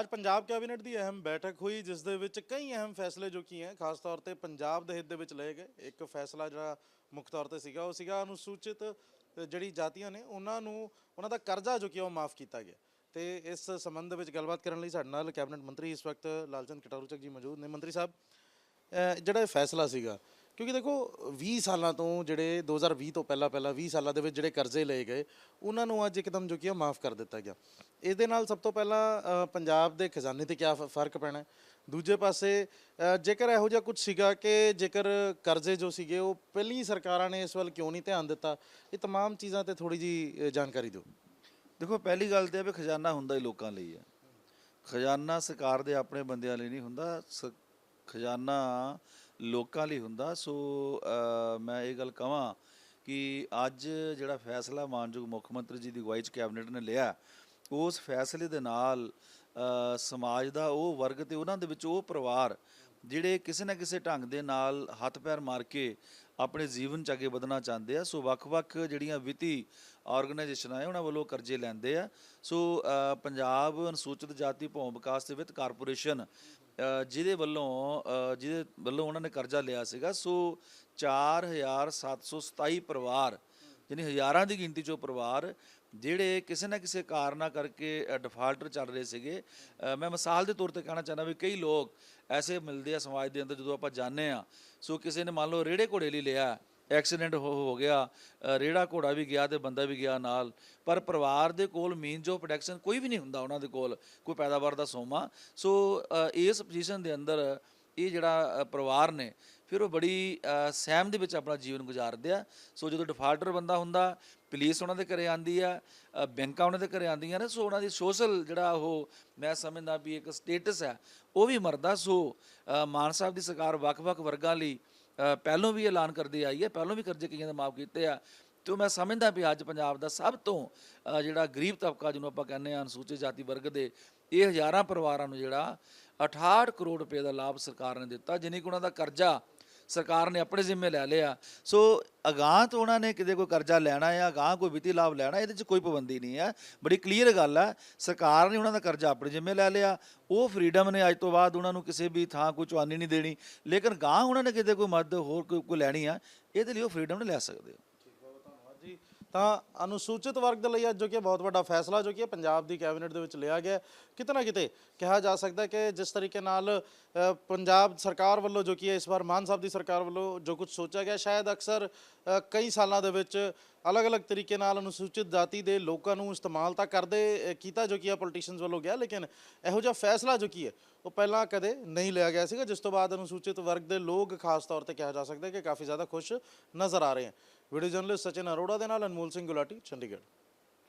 ਅੱਜ ਪੰਜਾਬ ਕੈਬਨਿਟ ਦੀ ਅਹਿਮ ਬੈਠਕ ਹੋਈ, ਜਿਸ ਦੇ ਵਿੱਚ ਕਈ ਅਹਿਮ ਫੈਸਲੇ ਜੋ ਕੀ ਹੈ ਖਾਸ ਤੌਰ ਤੇ ਪੰਜਾਬ ਦੇ ਹਿੱਤ ਦੇ ਵਿੱਚ ਲਏ ਗਏ। ਇੱਕ ਫੈਸਲਾ ਜਿਹੜਾ ਮੁੱਖ ਤੌਰ ਤੇ ਸੀਗਾ, ਉਹ ਸੀਗਾ ਅਨੁਸੂਚਿਤ ਜਿਹੜੀ ਜਾਤੀਆਂ ਨੇ, ਉਹਨਾਂ ਨੂੰ, ਉਹਨਾਂ ਦਾ ਕਰਜ਼ਾ ਜੋ ਕਿ ਉਹ ਮਾਫ ਕੀਤਾ ਗਿਆ। ਤੇ ਇਸ ਸੰਬੰਧ ਵਿੱਚ ਗੱਲਬਾਤ ਕਰਨ ਲਈ ਸਾਡੇ ਨਾਲ ਕੈਬਨਿਟ ਮੰਤਰੀ ਇਸ ਵਕਤ ਲਾਲਚੰਦ ਕਟਾਰੂਚਕ ਜੀ ਮੌਜੂਦ ਨੇ। ਮੰਤਰੀ ਸਾਹਿਬ ਜਿਹੜਾ ਇਹ ਫੈਸਲਾ ਸੀਗਾ ਕਿਉਂਕਿ ਦੇਖੋ 20 ਸਾਲਾਂ ਤੋਂ ਜਿਹੜੇ 2020 ਤੋਂ ਪਹਿਲਾਂ ਪਹਿਲਾਂ 20 ਸਾਲਾਂ ਦੇ ਵਿੱਚ ਜਿਹੜੇ ਕਰਜ਼ੇ ਲਏ ਗਏ ਉਹਨਾਂ ਨੂੰ ਅੱਜ ਇੱਕਦਮ ਜੋ ਕਿ ਮਾਫ ਕਰ ਦਿੱਤਾ ਗਿਆ ਇਹਦੇ ਨਾਲ ਸਭ ਤੋਂ ਪਹਿਲਾਂ ਅ, ਪੰਜਾਬ ਦੇ ਖਜ਼ਾਨੇ ਤੇ ਕਿਆ ਫ- ਫਰਕ ਪੈਣਾ ਹੈ? ਦੂਜੇ ਪਾਸੇ ਅ, ਜੇਕਰ ਇਹੋ ਜਿਹਾ ਕੁਝ ਸੀਗਾ ਕਿ ਜੇਕਰ ਕਰਜ਼ੇ ਜੋ ਸੀਗੇ ਉਹ ਪਹਿਲੀ ਸਰਕਾਰਾਂ ਨੇ ਇਸ ਵੱਲ ਕਿਉਂ ਨਹੀਂ ਧਿਆਨ ਦਿੱਤਾ ਇਹ तमाम ਚੀਜ਼ਾਂ ਤੇ ਥੋੜੀ ਜੀ ਜਾਣਕਾਰੀ ਦਿਓ ਦੇਖੋ ਪਹਿਲੀ ਗੱਲ ਤੇ ਇਹ ਵੀ ਖਜ਼ਾਨਾ ਹੁੰਦਾ ਹੀ ਲੋਕਾਂ ਲਈ ਹੈ ਖਜ਼ਾਨਾ ਸਰਕਾਰ ਦੇ ਆਪਣੇ ਬੰਦਿਆਂ ਲਈ ਨਹੀਂ ਹੁੰਦਾ ਸ- ਖਜ਼ਾਨਾ ਲੋਕਾਂ ਲਈ ਹੁੰਦਾ। ਸੋ ਮੈਂ ਇਹ ਗੱਲ ਕਹਾਂ ਕਿ ਅੱਜ ਜਿਹੜਾ ਫੈਸਲਾ ਮਾਨਯੋਗ ਮੁੱਖ ਮੰਤਰੀ ਜੀ ਦੀ ਅਗਵਾਈ 'ਚ ਕੈਬਨਿਟ ਨੇ ਲਿਆ, ਉਸ ਫੈਸਲੇ ਦੇ ਨਾਲ ਸਮਾਜ ਦਾ ਉਹ ਵਰਗ ਤੇ ਉਹਨਾਂ ਦੇ ਵਿੱਚ ਉਹ ਪਰਿਵਾਰ ਜਿਹੜੇ ਕਿਸੇ ਨਾ ਕਿਸੇ ਢੰਗ ਦੇ ਨਾਲ ਹੱਥ ਪੈਰ ਮਾਰ ਕੇ ਆਪਣੇ ਜੀਵਨ ਚ ਅੱਗੇ ਵਧਣਾ ਚਾਹੁੰਦੇ ਆ। ਸੋ ਵੱਖ-ਵੱਖ ਜਿਹੜੀਆਂ ਵਿੱਤੀ ਆਰਗੇਨਾਈਜੇਸ਼ਨਾਂ ਆ ਉਹਨਾਂ ਵੱਲੋਂ ਕਰਜ਼ੇ ਲੈਂਦੇ ਆ। ਸੋ ਪੰਜਾਬ ਅਨੁਸੂਚਿਤ ਜਾਤੀ ਭੌਂ ਵਿਕਾਸ ਤੇ ਵਿੱਤ ਕਾਰਪੋਰੇਸ਼ਨ ਜਿਹਦੇ ਵੱਲੋਂ ਜਿਹਦੇ ਵੱਲੋਂ ਉਹਨਾਂ ਨੇ ਕਰਜ਼ਾ ਲਿਆ ਸੀਗਾ। ਸੋ 4727 ਪਰਿਵਾਰ ਯਾਨੀ ਹਜ਼ਾਰਾਂ ਦੀ ਗਿਣਤੀ ਚੋਂ ਪਰਿਵਾਰ ਜਿਹੜੇ ਕਿਸੇ ਨਾ ਕਿਸੇ ਕਾਰਨਾ ਕਰਕੇ ਡਿਫਾਲਟਰ ਚੱਲ ਰਹੇ ਸੀਗੇ। ਮੈਂ ਮਿਸਾਲ ਦੇ ਤੌਰ ਤੇ ਕਹਿਣਾ ਚਾਹੁੰਦਾ ਵੀ ਕਈ ਲੋਕ ਐਸੇ ਮਿਲਦੇ ਆ ਸਮਾਜ ਦੇ ਅੰਦਰ ਜਦੋਂ ਆਪਾਂ ਜਾਣਦੇ ਆ ਸੋ ਕਿਸੇ ਨੇ ਮੰਨ ਲਓ ਰੇੜੇ ਘੋੜੇ ਲਈ ਲਿਆ ਐਕਸੀਡੈਂਟ ਹੋ ਹੋ ਗਿਆ ਅ, ਰੇੜਾ ਘੋੜਾ ਵੀ ਗਿਆ ਤੇ ਬੰਦਾ ਵੀ ਗਿਆ ਨਾਲ ਪਰ ਪਰਿਵਾਰ ਦੇ ਕੋਲ ਮੀਨ ਜੋ ਪ੍ਰੋਟੈਕਸ਼ਨ ਕੋਈ ਵੀ ਨਹੀਂ ਹੁੰਦਾ ਉਹਨਾਂ ਦੇ ਕੋਲ ਕੋਈ ਪੈਦਾਵਾਰ ਦਾ ਸੋਮਾ। ਸੋ ਇਸ ਪੋਜੀਸ਼ਨ ਦੇ ਅੰਦਰ ਇਹ ਜਿਹੜਾ ਪਰਿਵਾਰ ਨੇ ਫਿਰ ਉਹ ਬੜੀ ਸਹਿਮ ਦੇ ਵਿੱਚ ਆਪਣਾ ਜੀਵਨ ਗੁਜ਼ਾਰਦੇ ਆ। ਸੋ ਜਦੋਂ ਡਿਫਾਲਟਰ ਬੰਦਾ ਹੁੰਦਾ ਪੁਲਿਸ ਉਹਨਾਂ ਦੇ ਘਰੇ ਆਂਦੀ ਆ ਬੈਂਕਾਂ ਉਹਨਾਂ ਦੇ ਘਰੇ ਆਂਦੀਆਂ ਨੇ ਸੋ ਉਹਨਾਂ ਦੀ ਸੋਸ਼ਲ ਜਿਹੜਾ ਉਹ ਮੈਂ ਸਮਝਦਾ ਵੀ ਇੱਕ ਸਟੇਟਸ ਹੈ ਉਹ ਵੀ ਮਰਦਾ। ਸੋ ਮਾਨ ਸਾਹਿਬ ਦੀ ਸਰਕਾਰ ਵੱਖ-ਵੱਖ ਵਰਗਾਂ ਲਈ ਅ, ਪਹਿਲੋਂ ਵੀ ਐਲਾਨ ਕਰਦੀ ਆਈ ਹੈ ਪਹਿਲੋਂ ਵੀ ਕਰਜ਼ੇ ਕਈਆਂ ਦੇ ਮਾਫ ਕੀਤੇ ਆ। ਤੇ ਮੈਂ ਸਮਝਦਾ ਵੀ ਅੱਜ ਪੰਜਾਬ ਦਾ ਸਭ ਤੋਂ ਜਿਹੜਾ ਗਰੀਬ ਤਬਕਾ ਜਿਹਨੂੰ ਆਪਾਂ ਕਹਿੰਦੇ ਆ ਅਨੁਸੂਚਿਤ ਜਾਤੀ ਵਰਗ ਦੇ, ਇਹ ਹਜ਼ਾਰਾਂ ਪਰਿਵਾਰਾਂ ਨੂੰ ਜਿਹੜਾ 68 ਕਰੋੜ ਰੁਪਏ ਦਾ ਲਾਭ ਸਰਕਾਰ ਨੇ ਦਿੱਤਾ, ਜਿਨੇ ਕਿ ਉਹਨਾਂ ਦਾ ਕਰਜ਼ਾ ਸਰਕਾਰ ਨੇ ਆਪਣੇ ਜ਼ਿੰਮੇ ਲੈ ਲਿਆ। ਸੋ ਅਗਾਹ ਤੋਂ ਉਹਨਾਂ ਨੇ ਕਿਤੇ ਕੋਈ ਕਰਜ਼ਾ ਲੈਣਾ ਹੈ ਅਗਾਹ ਕੋਈ ਵਿੱਤੀ ਲਾਭ ਲੈਣਾ, ਇਹਦੇ 'ਚ ਕੋਈ ਪਾਬੰਦੀ ਨਹੀਂ ਹੈ। ਬੜੀ ਕਲੀਅਰ ਗੱਲ ਹੈ, ਸਰਕਾਰ ਨੇ ਉਹਨਾਂ ਦਾ ਕਰਜ਼ਾ ਆਪਣੇ ਜ਼ਿੰਮੇ ਲੈ ਲਿਆ, ਉਹ ਫਰੀडम ਨੇ ਅੱਜ ਤੋਂ ਬਾਅਦ ਉਹਨਾਂ ਨੂੰ ਕਿਸੇ ਵੀ ਥਾਂ ਕੋਈ ਚਵਾਨੀ ਨਹੀਂ ਦੇਣੀ, ਲੇਕਿਨ ਗਾਂ ਉਹਨਾਂ ਨੇ ਕਿਤੇ ਕੋਈ ਮਦਦ ਹੋਰ ਕੋਈ ਲੈਣੀ ਆ, ਇਹਦੇ ਲਈ ਉਹ ਫਰੀडम ਨੇ ਲੈ ਸਕਦੇ ਹੋ ਤਾਂ ਅਨੁਸੂਚਿਤ ਵਰਗ ਦੇ ਲਈ ਅੱਜ ਜੋ ਕਿ ਬਹੁਤ ਵੱਡਾ ਫੈਸਲਾ ਜੋ ਕਿ ਪੰਜਾਬ ਦੀ ਕੈਬਨਿਟ ਦੇ ਵਿੱਚ ਲਿਆ ਗਿਆ ਕਿਤੇ ਨਾ ਕਿਤੇ ਕਿਹਾ ਜਾ ਸਕਦਾ ਕਿ ਜਿਸ ਤਰੀਕੇ ਨਾਲ ਪੰਜਾਬ ਸਰਕਾਰ ਵੱਲੋਂ ਜੋ ਕਿ ਇਸ ਵਾਰ ਮਾਨ ਸਾਹਿਬ ਦੀ ਸਰਕਾਰ ਵੱਲੋਂ ਜੋ ਕੁਝ ਸੋਚਿਆ ਗਿਆ, ਸ਼ਾਇਦ ਅਕਸਰ ਕਈ ਸਾਲਾਂ ਦੇ ਵਿੱਚ ਅਲੱਗ-ਅਲੱਗ ਤਰੀਕੇ ਨਾਲ ਅਨੁਸੂਚਿਤ ਜਾਤੀ ਦੇ ਲੋਕਾਂ ਨੂੰ ਇਸਤੇਮਾਲ ਤਾਂ ਕਰਦੇ ਕੀਤਾ ਜੋ ਕਿ ਆ ਪੋਲੀਟੀਸ਼ੀਅਨਸ ਵੱਲੋਂ ਗਿਆ, ਲੇਕਿਨ ਇਹੋ ਜਿਹਾ ਫੈਸਲਾ ਜੋ ਕੀ ਹੈ, ਉਹ ਪਹਿਲਾਂ ਕਦੇ ਨਹੀਂ ਲਿਆ ਗਿਆ ਸੀਗਾ, ਜਿਸ ਤੋਂ ਬਾਅਦ ਅਨੁਸੂਚਿਤ ਵਰਗ ਦੇ ਲੋਕ ਖਾਸ ਤੌਰ ਤੇ ਕਿਹਾ ਜਾ ਸਕਦਾ ਕਿ ਕਾਫੀ ਜ਼ਿਆਦਾ ਖੁਸ਼ ਨਜ਼ਰ ਆ ਰਹੇ ਹਨ ਵੀਡੀਓ ਜਰਨਲਿਸਟ ਸਚਿਨ ਅਰੋੜਾ ਦੇ ਨਾਲ ਅਨਮੋਲ ਸਿੰਘ ਗੁਲਾਟੀ, ਚੰਡੀਗੜ੍ਹ।